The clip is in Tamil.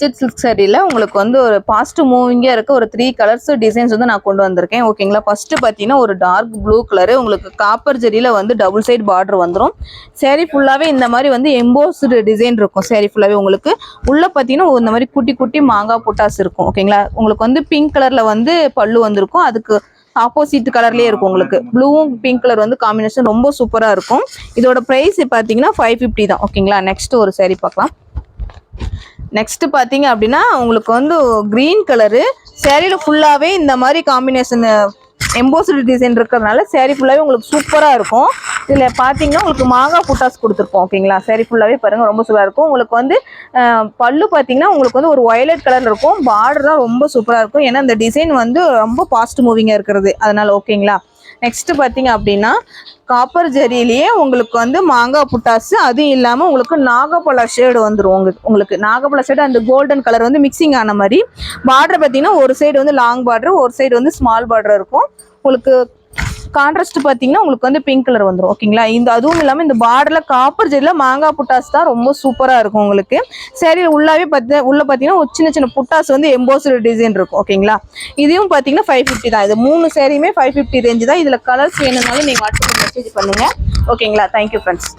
பட்ஜெட் சில்க் சாரியில் உங்களுக்கு வந்து ஒரு பாஸ்ட் மூவிங்காக இருக்க ஒரு த்ரீ கலர்ஸ் டிசைன்ஸ் வந்து நான் கொண்டு வந்திருக்கேன். ஓகேங்களா ஃபஸ்ட்டு பார்த்தீங்கன்னா ஒரு டார்க் ப்ளூ கலரு உங்களுக்கு காப்பர் ஜெரியில் வந்து டபுள் சைடு பார்டர் வந்துடும் சேரீ ஃபுல்லாகவே இந்த மாதிரி வந்து எம்போஸ்டு டிசைன் இருக்கும். சேரீ ஃபுல்லாகவே உங்களுக்கு. உள்ளே பார்த்தீங்கன்னா இந்த மாதிரி குட்டி குட்டி மாங்காய் புட்டாஸ் இருக்கும். ஓகேங்களா உங்களுக்கு வந்து பிங்க் கலரில் வந்து பல்லு வந்திருக்கும். அதுக்கு ஆப்போசிட் கலர்லேயே இருக்கும் உங்களுக்கு. ப்ளூவும் பிங்க் கலர் வந்து காம்பினேஷன் ரொம்ப சூப்பராக இருக்கும். இதோட ப்ரைஸ் பார்த்தீங்கன்னா ஃபைவ் ஃபிஃப்டி தான். ஓகேங்களா நெக்ஸ்ட் ஒரு சேரீ பார்க்கலாம். நெக்ஸ்ட் பார்த்தீங்க அப்படின்னா உங்களுக்கு வந்து க்ரீன் கலரு சேரீல ஃபுல்லாகவே இந்த மாதிரி காம்பினேஷன் எம்போஸ்டு டிசைன் இருக்கிறதுனால சேரீ ஃபுல்லாகவே உங்களுக்கு சூப்பராக இருக்கும். இதில் பார்த்தீங்கன்னா உங்களுக்கு மாங்காய் புட்டாஸ் கொடுத்துருப்போம் ஓகேங்களா சேரீ ஃபுல்லாகவே பாருங்கள் ரொம்ப சூப்பராக இருக்கும். உங்களுக்கு வந்து பல்லு பார்த்தீங்கன்னா உங்களுக்கு வந்து ஒரு ஒயலட் கலர் இருக்கும். பார்டர்லாம் ரொம்ப சூப்பராக இருக்கும். ஏன்னா இந்த டிசைன் வந்து ரொம்ப ஃபாஸ்ட் மூவிங்காக இருக்கிறது. அதனால் ஓகேங்களா நெக்ஸ்ட் பார்த்தீங்க அப்படின்னா காப்பர் ஜரியிலேயே உங்களுக்கு வந்து மாங்காய் புட்டாசு அதுவும் இல்லாமல் உங்களுக்கு நாகப்பழ ஷேடு வந்துடும் உங்களுக்கு உங்களுக்கு நாகப்பழ ஷேடு அந்த கோல்டன் கலர் வந்து மிக்சிங் ஆன மாதிரி. பார்டர் பார்த்தீங்கன்னா ஒரு சைடு வந்து லாங் பார்டர் ஒரு சைடு வந்து ஸ்மால் பார்டர் இருக்கும். உங்களுக்கு கான்ட்ராஸ்ட் பார்த்தீங்கன்னா உங்களுக்கு வந்து பிங்க் கலர் வந்துடும் ஓகேங்களா இந்த அதுவும் இல்லாமல் இந்த பார்டரில் காப்பர் ஜெல்லில் மாங்காய் புட்டாஸ் தான் ரொம்ப சூப்பராக இருக்கும் உங்களுக்கு. சரி உள்ளாவே பார்த்து உள்ள பார்த்தீங்கன்னா ஒரு சின்ன சின்ன புட்டாஸ் வந்து எம்போசரி டிசைன் இருக்கும் ஓகேங்களா இதையும் பார்த்தீங்கன்னா ஃபைவ் ஃபிஃப்டி தான். இது மூணு சேரீயுமே ஃபைவ் ஃபிஃப்டி ரேஞ்சு தான். இதில் கலர்ஸ் வேணும்னாலும் நீங்கள் வாட்ஸ்அப்பில் மெசேஜ் பண்ணுங்கள் ஓகேங்களா தேங்க்யூ ஃப்ரெண்ட்ஸ்